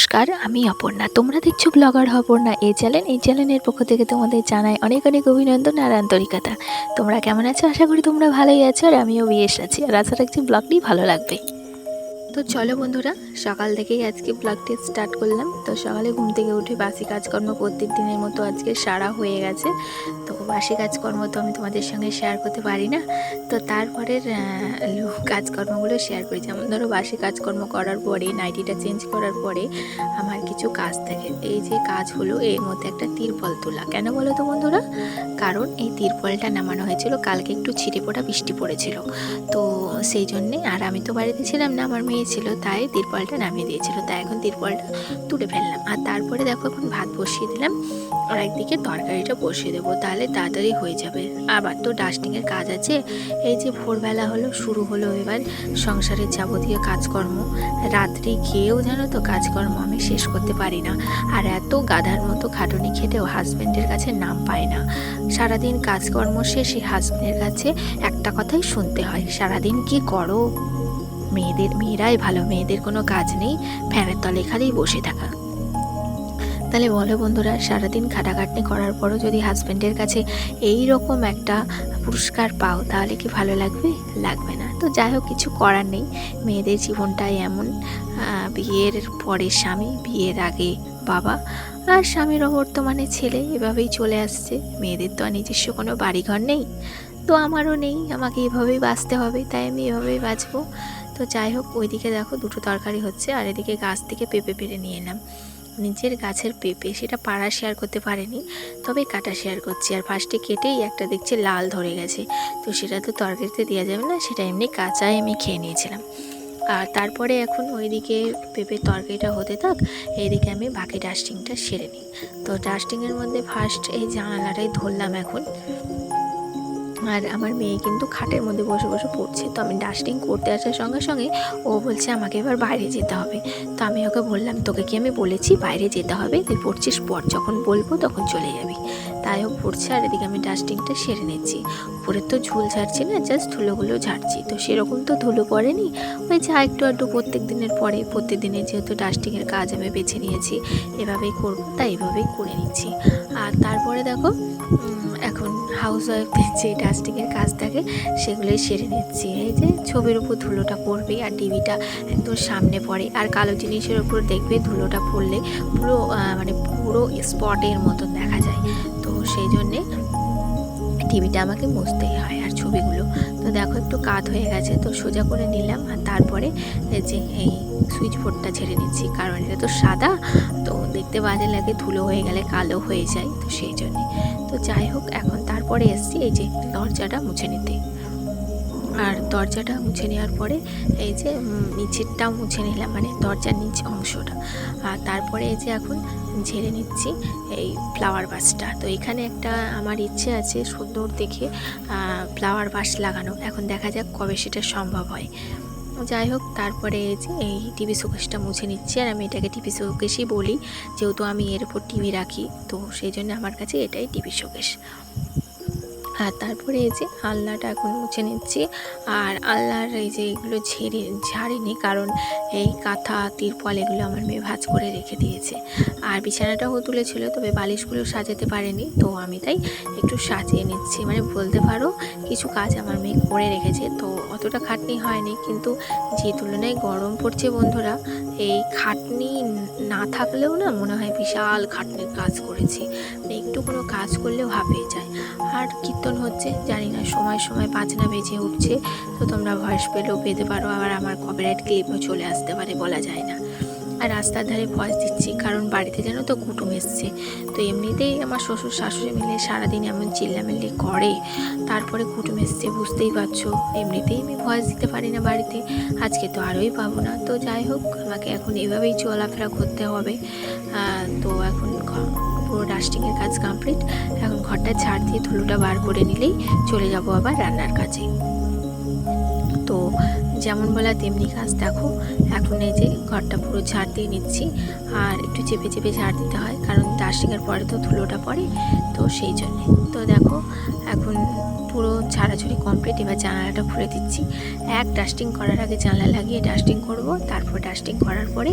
নমস্কার, আমি অপর্ণা। তোমরা দেখছ ব্লগার অপর্ণা। এই চ্যানেল, এই চ্যানেলের পক্ষ থেকে তোমাদের জানাই অনেক অনেক অভিনন্দন আর আন্তরিকতা। তোমরা কেমন আছো? আশা করি তোমরা ভালোই আছো আর আমিও বেশ আছি। আর আশা রাখছি ব্লগটি ভালো লাগবে। তো চলো বন্ধুরা, সকাল থেকেই আজকে ব্লগটি স্টার্ট করলাম। তো সকালে ঘুম থেকে উঠে বাসি কাজকর্ম প্রত্যেক দিনের মতো আজকে সারা হয়ে গেছে। তো বাসি কাজকর্ম তো আমি তোমাদের সঙ্গে শেয়ার করতে পারি না। তো তারপরের কাজকর্মগুলো শেয়ার করি। যেমন ধরো, বাসি কাজকর্ম করার পরে নাইটিটা চেঞ্জ করার পরে আমার কিছু কাজ থাকে। এই যে কাজ হলো, এর মধ্যে একটা তিরপল তোলা। কেন বলো তো বন্ধুরা? কারণ এই তিরপলটা নামানো হয়েছিল, কালকে একটু ছিটে পড়া বৃষ্টি পড়েছিল। তো সেই জন্যে আর আমি তো বাড়িতে ছিলাম না, আমার মেয়ে ছিল, তাই তিরপলটা নামিয়ে দিয়েছিল। তাই এখন তিরপলটা তুলে ফেললাম। আর তারপরে দেখো এখন ভাত বসিয়ে দিলাম। আর একদিকে তরকারিটা বসিয়ে দেবো, তাহলে তাড়াতাড়ি হয়ে যাবে। আবার তো ডাস্টিংয়ের কাজ আছে। এই যে ভোরবেলা হলো, শুরু হলো এবার সংসারের যাবতীয় কাজকর্ম। রাত্রি খেয়েও জানো তো কাজকর্ম আমি শেষ করতে পারি না। আর এত গাধার মতো খাটুনি খেটেও হাজব্যান্ডের কাছে নাম পায় না। সারাদিন কাজকর্ম শেষে হাজব্যান্ডের কাছে একটা কথাই শুনতে হয়, সারাদিন কি করো? মেয়েদের, মেয়েরাই ভালো, মেয়েদের কোনো কাজ নেই। ফ্যানের তলে খালি বসে থাকা। তাহলে বলো বন্ধুরা, সারাদিন খাটাখাটনি করার পরও যদি হাজব্যান্ডের কাছে এই রকম একটা পুরস্কার পাও, তাহলে কি ভালো লাগবে? লাগবে না। তো যাই হোক, কিছু করার নেই। মেয়েদের জীবনটাই এমন। বিয়ের পরে স্বামী, বিয়ের আগে বাবা। আর স্বামীর বর্তমানে ছেলে, এভাবেই চলে আসছে। মেয়েদের তো আর নিজস্ব কোনো বাড়িঘর নেই। তো আমারও নেই, আমাকে এভাবেই বাঁচতে হবে, তাই আমি এভাবেই বাঁচবো। তো যাই হোক, ওইদিকে দেখো দুটো তরকারি হচ্ছে, আর এদিকে গাছ থেকে পেঁপে পেরে নিয়ে এলাম। নিজের গাছের পেঁপে, সেটা পাড়া শেয়ার করতে পারেনি, তবে কাটা শেয়ার করছি। আর ফার্স্টে কেটেই একটা দেখছি লাল ধরে গেছে, তো সেটা তো তরকারিতে দেওয়া যাবে না, সেটা এমনি কাঁচাই আমি খেয়ে নিয়েছিলাম। আর তারপরে এখন ওইদিকে পেঁপের তরকারিটা হতে থাক, এইদিকে আমি বাকি ডাস্টিংটা সেরে নিই। তো ডাস্টিংয়ের মধ্যে ফার্স্ট এই জানালাটাই ধরলাম এখন। আর আমার মেয়ে কিন্তু খাটের মধ্যে বসে বসে পড়ছে। তো আমি ডাস্টিং করতে আসার সঙ্গে সঙ্গে ও বলছে, আমাকে এবার বাইরে যেতে হবে। তো আমি ওকে বললাম, তোকে কি আমি বলেছি বাইরে যেতে হবে? তুই পড়ছিস পর, যখন বলব তখন চলে যাবি। তাই ও পড়ছে আর এদিকে আমি ডাস্টিংটা সেরে নিচ্ছি। উপরে তো ঝুল ঝাড়ছি না জাস্ট ধুলোগুলো ঝাড়ছি। তো সেরকম তো ধুলো পড়েনি, ওই যা একটু একটু প্রত্যেক দিনের পরে প্রত্যেক দিনের যেহেতু ডাস্টিংয়ের কাজ আমি বেছে নিয়েছি, এভাবেই করব, তাই এভাবেই করে নিচ্ছি। আর তারপরে দেখো হাউস ওয়াইফদের যে ডাস্টিংয়ের কাজ থাকে, সেগুলোই সেরে নিচ্ছি। এই যে ছবির উপর ধুলোটা পড়বে আর টিভিটা একদম সামনে পড়ে। আর কালো জিনিসের উপর দেখবে ধুলোটা পড়লে পুরো মানে পুরো স্পটের মতন দেখা যায়। তো সেই জন্যে টিভিটা আমাকে মুছতেই হয় আর ছবিগুলো। তো দেখো একটু কাত হয়ে গেছে, তো সোজা করে নিলাম আর তারপরে যে এই সুইচ বোর্ডটা ছেড়ে নিচ্ছি কারণ এটা তো সাদা, তো দেখতে বাজে লাগে, ধুলো হয়ে গেলে কালো হয়ে যায়, তো সেই জন্যে। তো যাই হোক, এখন তারপরে এসছি, এই যে দরজাটা মুছে নিতে। আর দরজাটা মুছে নেওয়ার পরে, এই যে নিচেরটাও মুছে নিলাম মানে দরজার নিচ অংশটা। আর তারপরে এই যে এখন ঝেড়ে নিচ্ছি, এই ফ্লাওয়ার বাসটা। তো এখানে একটা আমার ইচ্ছে আছে সুন্দর দেখে ফ্লাওয়ার বাস লাগানো। এখন দেখা যাক কবে সেটা সম্ভব হয়। যাই হোক, তারপরে এই টিভি শোকেসটা মুছে নিচ্ছি। আর আমি এটাকে টিভি শোকেসই বলি, যেহেতু আমি এর উপর টিভি রাখি, তো সেই জন্য আমার কাছে এটাই টিভি শোকেস। আর তারপরে এই যে আলনাটা এখন মুছে নিচ্ছি। আর আলনার এই যে এগুলো ঝেড়ে, ঝাড়িনি কারণ এই কাঁথা, তিরপল এগুলো আমার মেয়ে ভাজ করে রেখে দিয়েছে। আর বিছানাটাও তুলেছিল, তবে বালিশগুলো সাজাতে পারেনি, তো আমি তাই একটু সাজিয়ে নিচ্ছি। মানে বলতে পারো, কিছু কাজ আমার মেয়ে করে রেখেছে, তো অতটা খাটনি হয়নি। কিন্তু যে তুলনায় গরম পড়ছে বন্ধুরা এই খাটনি না থাকলেও না মনে হয় বিশাল খাটনির কাজ করেছি। একটু কোনো কাজ করলেও হাঁপিয়ে যায়। আর কীর্তন হচ্ছে, জানি না, সময় সময় বাজনা বেজে উঠছে। তো তোমরা ভয়েস পেলেও পেতে পারো, আবার আমার কপিরাইট ক্লিপও চলে আসতে পারে বলা যায় না। আর রাস্তার ধারে ভয়েস দিচ্ছি, কারণ বাড়িতে যেন তো কুটুম এসছে। তো এমনিতেই আমার শ্বশুর শাশুড়ি মিলে সারাদিন এমন চিল্লামিল্লি করে, তারপরে কুটুম এসছে, বুঝতেই পারছ। এমনিতেই আমি ভয়েস দিতে পারি না বাড়িতে, আজকে তো আরোই পাবো না। তো যাই হোক, আমাকে এখন এভাবেই চলাফেরা করতে হবে। তো এখন পুরো ডাস্টিংয়ের কাজ কমপ্লিট। এখন ঘরটা ঝাড় দিয়ে ধুলোটা বার করে নিলেই চলে যাব আবার রান্নার তো যেমন বলা তেমনি কাজ। দেখো, এখন এই যে ঘরটা পুরো ঝাড় দিয়ে নিচ্ছি, আর একটু চেপে চেপে ঝাড় দিতে হয়, কারণ ডাস্টিংয়ের পরে তো ধুলোটা পড়ে, তো সেই জন্যে। তো দেখো, এখন পুরো ছাড়াছড়ি কমপ্লিট এবার জানালাটা খুলে দিচ্ছি। এক ডাস্টিং করার আগে জানলা লাগিয়ে ডাস্টিং করব, তারপর ডাস্টিং করার পরে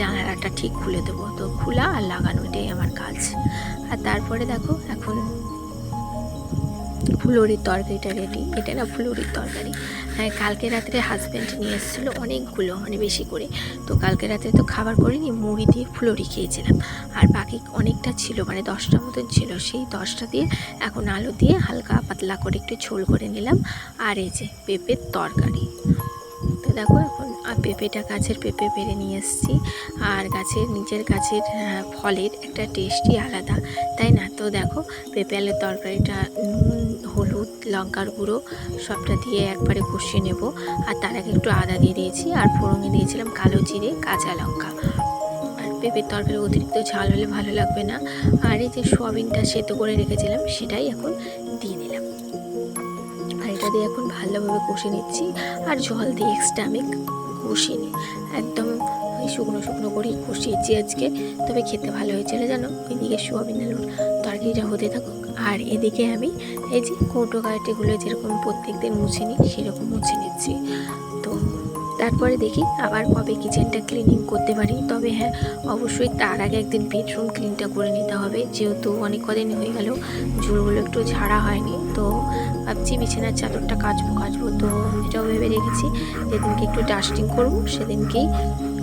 জানালাটা ঠিক খুলে দেবো। তো খোলা আর লাগানো এটাই আমার কাজ। আর তারপরে দেখো, এখন ফুলরির তরকারিটা রেডি এটা না ফুলরির তরকারি। হ্যাঁ কালকে রাত্রে হাজব্যান্ড নিয়ে এসেছিল অনেকগুলো মানে বেশি করে। তো কালকে রাত্রে তো খাবার করিনি, মুড়ি দিয়ে ফুলরি খেয়েছিলাম। আর বাকি অনেকটা ছিল মানে দশটা মতন ছিল। সেই দশটা দিয়ে এখন আলু দিয়ে হালকা পাতলা করে একটু ঝোল করে নিলাম। আর এই যে পেঁপের তরকারি। তো দেখো আর পেঁপেটা গাছের পেঁপে পেরে নিয়ে এসেছি। আর গাছের নিজের গাছের ফলের একটা টেস্টই আলাদা, তাই না? তো দেখো, পেঁপে আলুর তরকারিটা, নুন, হলুদ, লঙ্কার গুঁড়ো সবটা দিয়ে একবারে কষিয়ে নেব। আর তার আগে একটু আদা দিয়ে দিয়েছি, আর ফোড়নে দিয়েছিলাম কালো জিরে, কাঁচা লঙ্কা। পেঁপের তরকারি অতিরিক্ত ঝাল হলে ভালো লাগবে না। আর এই যে সোয়াবিনটা সেদ্ধ করে রেখেছিলাম, সেটাই এখন দিয়ে নিলাম আর এটা দিয়ে এখন ভালোভাবে কষে নিচ্ছি। আর জল দিয়ে এক্সট্রা আমি কষিয়ে নিই একদম ওই শুকনো শুকনো করেই কষিয়েছি আজকে। তবে খেতে ভালো হয়েছিল জানো? ওইদিকে সোয়াবিন আলুর তরকারিটা হতে থাকুক। আর এদিকে আমি এই যে কৌটো কাটিগুলো যেরকম প্রত্যেক দিন মুছে নিই, সেরকম মুছে নিচ্ছি। তো তারপরে দেখি আবার কবে কিচেনটা ক্লিনিং করতে পারি। তবে হ্যাঁ অবশ্যই তার আগে একদিন বেডরুম ক্লিনটা করে নিতে হবে। যেহেতু অনেক কদিন হয়ে গেল ঝুলগুলো একটু ঝাড়া হয়নি, তো ভাবছি বিছানার চাদরটা কাচবো কাচবো। তো এটাও ভেবে রেখেছি যেদিনকে একটু ডাস্টিং করব, সেদিনকেই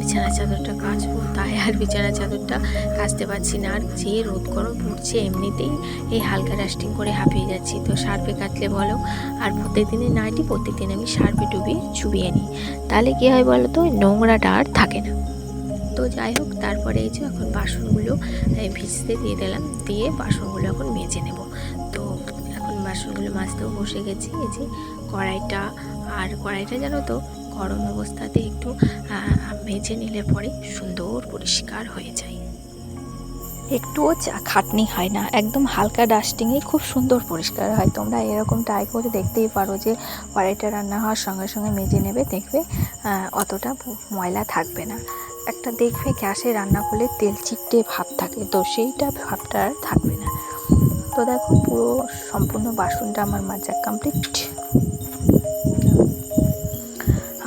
বিছানার চাদরটা কাচবো। তাই আর বিছানার চাদরটা কাচতে পারছি না। আর যে রোদ গরম পড়ছে এমনিতেই এই হালকা ডাস্টিং করে হাঁপিয়ে যাচ্ছি। তো সার্ফে কাটলে বলো, আর প্রত্যেক দিনের নাইটি প্রত্যেক আমি সার্ফে ডুবিয়ে চুবিয়ে নিই। তাহলে কী হয় বলো তো, নোংরাটা আর থাকে না। তো যাই হোক, তারপরে এই যে এখন বাসনগুলো ভিজতে দিয়ে দিলাম, দিয়ে বাসনগুলো এখন মেজে নেব। বাসনগুলো মাজতেও বসে গেছি। এই যে কড়াইটা, আর কড়াইটা জানো তো, গরম অবস্থাতে একটু মেজে নিলে পরে সুন্দর পরিষ্কার হয়ে যায়। একটুও চা খাটনি হয় না, একদম হালকা ডাস্টিংয়ে খুব সুন্দর পরিষ্কার হয়। তোমরা এরকম ট্রাই করে দেখতেই পারো যে কড়াইটা রান্না হওয়ার সঙ্গে সঙ্গে মেজে নেবে, দেখবে অতটা ময়লা থাকবে না। একটা দেখবে গ্যাসে রান্না করলে তেল চিটটে ভাব থাকে, তো সেইটা ভাবটা আর থাকবে না। তো দেখো, পুরো সম্পূর্ণ বাসনটা আমার মাজা কমপ্লিট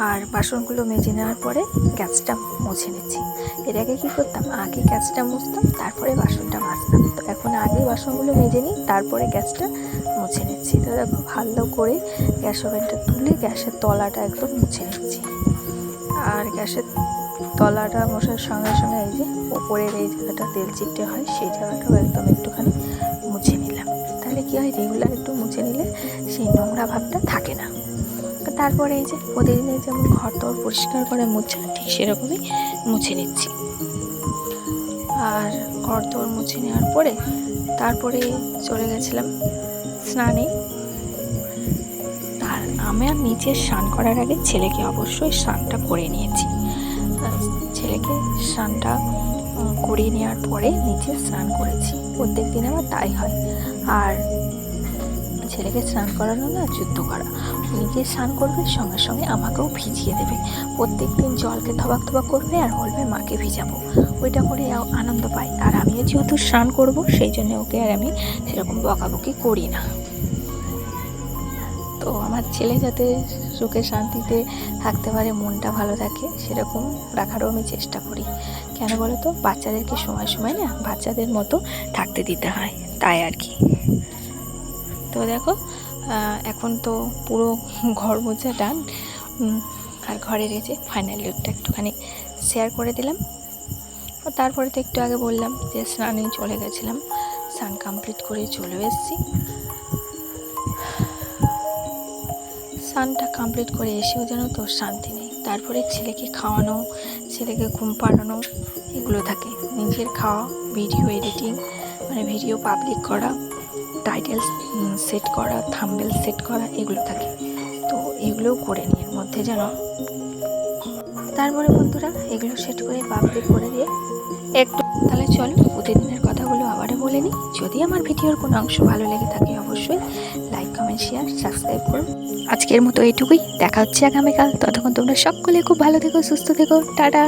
আর বাসনগুলো মেজে নেওয়ার পরে গ্যাসটা মুছে নিচ্ছি। এর আগে কী করতাম? আগে গ্যাসটা মুছতাম, তারপরে বাসনটা মাজতাম। তো এখন আগে বাসনগুলো মেজে নিই, তারপরে গ্যাসটা মুছে নিচ্ছি। তো দেখো, ভালো করে গ্যাস ওভেনটা তুলে গ্যাসের তলাটা একদম মুছে নিচ্ছি। আর গ্যাসের তলাটা মশার সঙ্গে সঙ্গে এই যে ওপরের এই জায়গাটা তেল চিটে হয়, সেই জায়গাটাও একদম একটুখানি মুছে নিলাম। তাহলে কী হয়? রেগুলার একটু মুছে নিলে সেই নোংরা ভাবটা থাকে না। তারপরে এই যে প্রতিদিনের যেমন ঘর দর পরিষ্কার করে মুছে, ঠিক সেরকমই মুছে নিচ্ছি। আর ঘর দর মুছে নেওয়ার পরে তারপরে চলে গেছিলাম স্নানে। আর আমি আর নিচে স্নান করার আগে ছেলেকে অবশ্যই স্নানটা করে নিয়েছি। ছেলেকে স্নানটা করিয়ে নেওয়ার পরে নিচে স্নান করেছি। প্রত্যেক দিন আমার তাই হয়। আর ছেলেকে স্নান করানো না যুদ্ধ করা। নিজে স্নান করবে, সঙ্গে সঙ্গে আমাকেও ভিজিয়ে দেবে। প্রত্যেক দিন জলকে থবাক থবাক করবে আর বলবে, মাকে ভিজাবো। ওইটা করে আনন্দ পাই আর আমিও যেহেতু স্নান করব, সেই জন্য ওকে আর আমি সেরকম বকাবকি করি না। তো আমার ছেলে যাতে সুখে শান্তিতে থাকতে পারে, মনটা ভালো থাকে, সেরকম রাখারও আমি চেষ্টা করি। কেন বলো তো বাচ্চাদেরকে সময় সময় না বাচ্চাদের মতো থাকতে দিতে হয়, তাই আর কি। তো দেখো এখন তো পুরো ঘর মোছা ডান আর ঘরে রেখে ফাইনাল লুকটা একটুখানি শেয়ার করে দিলাম। তারপরে তো একটু আগে বললাম যে স্নানে চলে গেছিলাম, স্নান কমপ্লিট করে চলে এসেছি। স্নানটা কমপ্লিট করে এসেও যেন তোর শান্তি নেই। তারপরে ছেলেকে খাওয়ানো, ছেলেকে ঘুম পাড়ানো, এগুলো থাকে। নিজের খাওয়া ভিডিও এডিটিং মানে ভিডিও পাবলিক করা টাইটেল সেট করা থাম্বেল সেট করা, এগুলো থাকে। তো এগুলোও করে এর মধ্যে যেন তারপরে বন্ধুরা, এগুলো সেট করে পাবলিক করে দিয়ে একটু তাহলে চল প্রতিদিনের কথাগুলো আবারও বলে নিই। যদি আমার ভিডিওর কোনো অংশ ভালো লেগে থাকে, অবশ্যই লাইক কমেন্ট শেয়ার সাবস্ক্রাইব করুন আজকের মতো এইটুকুই। দেখা হচ্ছে আগামীকাল। ততক্ষণ তোমরা সকলে খুব ভালো থেকো, সুস্থ থেকো। টাটা।